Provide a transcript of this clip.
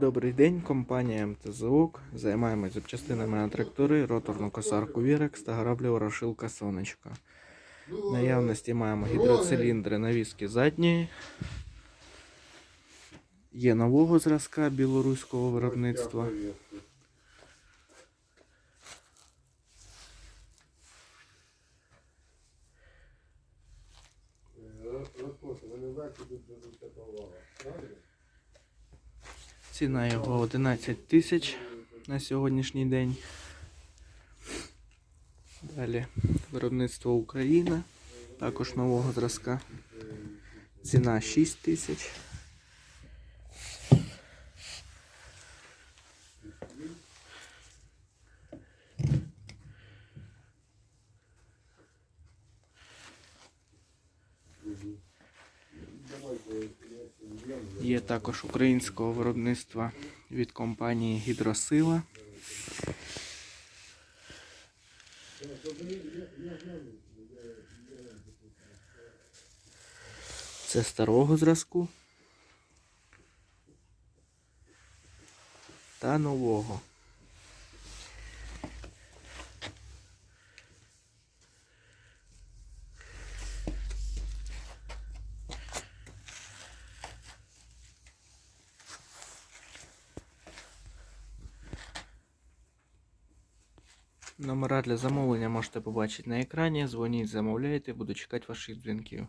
Добрий день, компанія МТЗОК. Займаємось запчастинами на трактори, роторну косарку Вірекс та граблю ворошилка Сонечка. В наявності маємо гідроциліндри навіски задньої. Є нового зразка білоруського виробництва. Розкошу, ви не знаєте, тут така. Правильно? Ціна його 11 тисяч на сьогоднішній день. Далі виробництво Україна, також нового зразка. Ціна 6 тисяч. Є також українського виробництва від компанії Гідросила. Це старого зразку. Та нового. Номера для замовлення можете побачити на екрані. Дзвоніть, замовляйте, буду чекати ваших дзвінків.